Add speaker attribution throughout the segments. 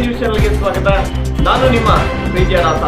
Speaker 1: News ಚಾನಲ್ಗೆ ಸ್ವಾಗತ. ನಾನು ನಿಮ್ಮ ಪ್ರೀತಿಯ ನಾಥ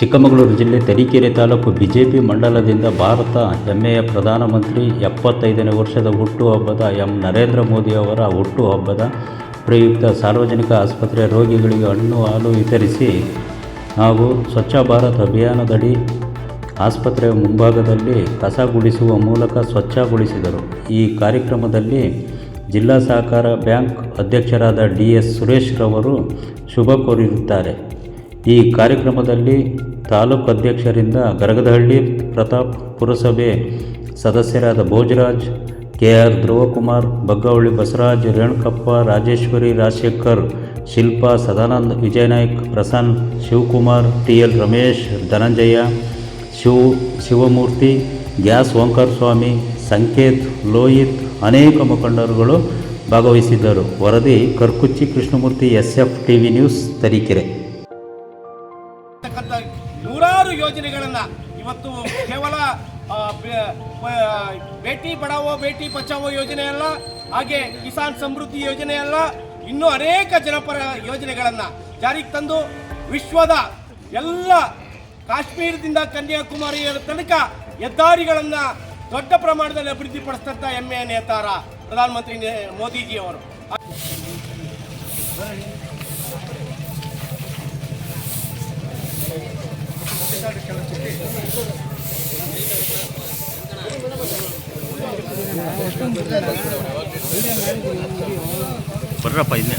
Speaker 2: ಚಿಕ್ಕಮಗಳೂರು ಜಿಲ್ಲೆ ತರೀಕೆರೆ ತಾಲೂಕು ಬಿಜೆಪಿ ಮಂಡಲದಿಂದ ಭಾರತ ಹೆಮ್ಮೆಯ ಪ್ರಧಾನಮಂತ್ರಿ ಎಪ್ಪತ್ತೈದನೇ ವರ್ಷದ ಹುಟ್ಟುಹಬ್ಬದ ಎಂ. ನರೇಂದ್ರ ಮೋದಿ ಅವರ ಹುಟ್ಟುಹಬ್ಬದ ಪ್ರಯುಕ್ತ ಸಾರ್ವಜನಿಕ ಆಸ್ಪತ್ರೆ ರೋಗಿಗಳಿಗೆ ಹಣ್ಣು ಹಾಲು ವಿತರಿಸಿ ಹಾಗೂ ಸ್ವಚ್ಛ ಭಾರತ್ ಅಭಿಯಾನದಡಿ ಆಸ್ಪತ್ರೆಯ ಮುಂಭಾಗದಲ್ಲಿ ಕಸ ಗುಡಿಸುವ ಮೂಲಕ ಸ್ವಚ್ಛಗೊಳಿಸಿದರು. ಈ ಕಾರ್ಯಕ್ರಮದಲ್ಲಿ ಜಿಲ್ಲಾ ಸಹಕಾರ ಬ್ಯಾಂಕ್ ಅಧ್ಯಕ್ಷರಾದ ಡಿ ಎಸ್ ಸುರೇಶ್ ರವರು ಶುಭ ಕೋರಿರುತ್ತಾರೆ. ಈ ಕಾರ್ಯಕ್ರಮದಲ್ಲಿ ತಾಲೂಕು ಅಧ್ಯಕ್ಷರಿಂದ ಗರಗದಹಳ್ಳಿ ಪ್ರತಾಪ್ ಪುರಸಭೆ ಸದಸ್ಯರಾದ Bhojaraj K R Dhruvakumar Baggavalli Basavaraj, Renukappa, Rajeshwari Rajashekar, Shilpa Sadanand Vijayanaik, Prasanna Shivakumar, T L Ramesh, Dhananjaya Shiva, Shivamurthy, gas Omkara Swamy, Sanket, Lohith ಅನೇಕ ಮುಖಂಡರುಗಳು ಭಾಗವಹಿಸಿದ್ದರು. ವರದಿ, Karkuchi Krishnamurthy S F T V news, Tarikere.
Speaker 3: ನೂರಾರು ಯೋಜನೆಗಳನ್ನು ಇವತ್ತು ಕೇವಲ ಬೇಟಿ ಬಡಾವೋ ಬೇಟಿ ಬಚಾವೋ ಯೋಜನೆ ಅಲ್ಲ, ಹಾಗೆ ಕಿಸಾನ್ ಸಮೃದ್ಧಿ ಯೋಜನೆ ಅಲ್ಲ, ಇನ್ನೂ ಅನೇಕ ಜನಪರ ಯೋಜನೆಗಳನ್ನು ಜಾರಿಗೆ ತಂದು ವಿಶ್ವದ ಎಲ್ಲ ಕಾಶ್ಮೀರದಿಂದ ಕನ್ಯಾಕುಮಾರಿಯ ತನಕ ಹೆದ್ದಾರಿಗಳನ್ನು ದೊಡ್ಡ ಪ್ರಮಾಣದಲ್ಲಿ ಅಭಿವೃದ್ಧಿಪಡಿಸಿದಂಥ ಹೆಮ್ಮೆಯ ನೇತಾರ ಪ್ರಧಾನಮಂತ್ರಿ ಮೋದಿಜಿಯವರು
Speaker 2: ಬರ್ರಪ್ಪ ಇನ್ನೇ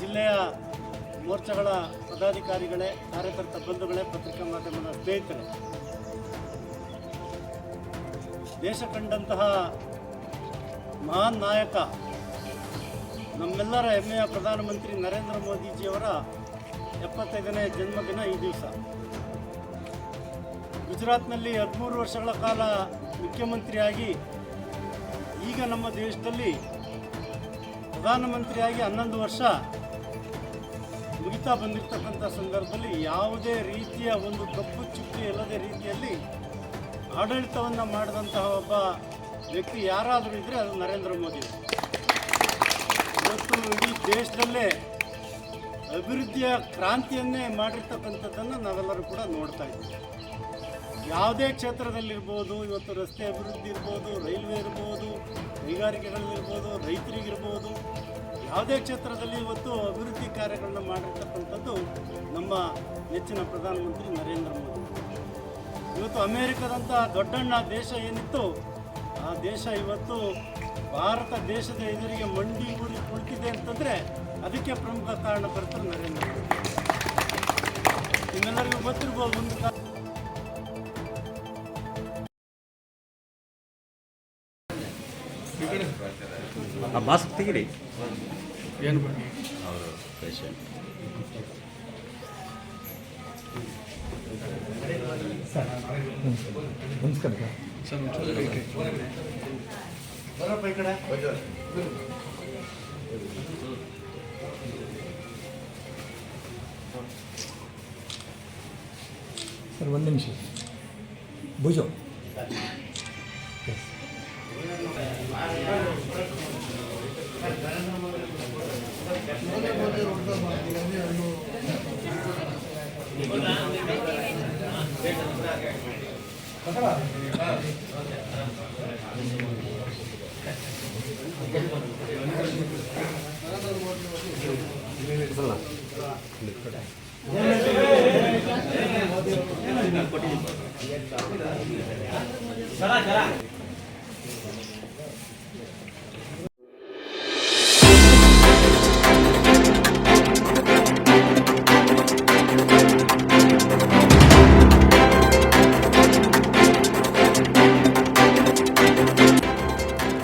Speaker 3: ಜಿಲ್ಲೆಯ ಮೋರ್ಚಾಗಳ ಪದಾಧಿಕಾರಿಗಳೇ, ಕಾರ್ಯಕರ್ತ ಬಂಧುಗಳೇ, ಪತ್ರಿಕಾ ಮಾಧ್ಯಮದ ಸ್ನೇಹಿತರೆ, ದೇಶ ಕಂಡಂತಹ ಮಹಾನ್ ನಾಯಕ, ನಮ್ಮೆಲ್ಲರ ಹೆಮ್ಮೆಯ ಪ್ರಧಾನಮಂತ್ರಿ ನರೇಂದ್ರ ಮೋದಿಜಿಯವರ ಎಪ್ಪತ್ತೈದನೇ ಜನ್ಮದಿನ ಈ ದಿವಸ. ಗುಜರಾತ್ನಲ್ಲಿ ಹದಿಮೂರು ವರ್ಷಗಳ ಕಾಲ ಮುಖ್ಯಮಂತ್ರಿಯಾಗಿ ಈಗ ನಮ್ಮ ದೇಶದಲ್ಲಿ ಪ್ರಧಾನಮಂತ್ರಿಯಾಗಿ ಹನ್ನೊಂದು ವರ್ಷ ಮುಗಿತಾ ಬಂದಿರತಕ್ಕಂಥ ಸಂದರ್ಭದಲ್ಲಿ ಯಾವುದೇ ರೀತಿಯ ಒಂದು ಕಪ್ಪು ಚುಕ್ಕಿ ಇಲ್ಲದೆ ರೀತಿಯಲ್ಲಿ ಆಡಳಿತವನ್ನು ಮಾಡಿದಂತಹ ಒಬ್ಬ ವ್ಯಕ್ತಿ ಯಾರಾದರೂ ಇದ್ದರೆ ಅದು ನರೇಂದ್ರ ಮೋದಿ. ಇವತ್ತು ಇಡೀ ದೇಶದಲ್ಲೇ ಅಭಿವೃದ್ಧಿಯ ಕ್ರಾಂತಿಯನ್ನೇ ಮಾಡಿರ್ತಕ್ಕಂಥದ್ದನ್ನು ನಾವೆಲ್ಲರೂ ಕೂಡ ನೋಡ್ತಾ ಇದ್ದೀವಿ. ಯಾವುದೇ ಕ್ಷೇತ್ರದಲ್ಲಿರ್ಬೋದು, ಇವತ್ತು ರಸ್ತೆ ಅಭಿವೃದ್ಧಿ ಇರ್ಬೋದು, ರೈಲ್ವೆ ಇರ್ಬೋದು, ಕೈಗಾರಿಕೆಗಳಲ್ಲಿರ್ಬೋದು, ರೈತರಿಗಿರ್ಬೋದು, ಯಾವುದೇ ಕ್ಷೇತ್ರದಲ್ಲಿ ಇವತ್ತು ಅಭಿವೃದ್ಧಿ ಕಾರ್ಯಗಳನ್ನ ಮಾಡಿರ್ತಕ್ಕಂಥದ್ದು ನಮ್ಮ ನೆಚ್ಚಿನ ಪ್ರಧಾನಮಂತ್ರಿ ನರೇಂದ್ರ ಮೋದಿ. ಇವತ್ತು ಅಮೇರಿಕದಂಥ ದೊಡ್ಡಣ್ಣ ದೇಶ ಏನಿತ್ತು, ಆ ದೇಶ ಇವತ್ತು ಭಾರತ ದೇಶದ ಎದುರಿಗೆ ಮಂಡಿ ಊರಿ ಕುಳಿತಿದೆ ಅಂತಂದರೆ ಅದಕ್ಕೆ ಪ್ರಮುಖ ಕಾರಣ ಕಾರಣಕರ್ತರು ನರೇಂದ್ರ ಮೋದಿ. ನಿಮ್ಮೆಲ್ಲರಿಗೂ ಗೊತ್ತಿರ್ಬೋದು, ಒಂದು
Speaker 2: ಆ ಮಾಸ್ಕ್ ತೆಗಿರಿ
Speaker 4: ಏನು
Speaker 2: ಅವರು ಪೇಷಂಟ್
Speaker 4: ನಮಸ್ಕಾರ ಸರ್
Speaker 3: ಬರಪ್ಪ ಈ ಕಡೆ
Speaker 4: ಸರ್ ಒಂದು ನಿಮಿಷ. ಭುಜೋ.
Speaker 5: ಸರ ಸರ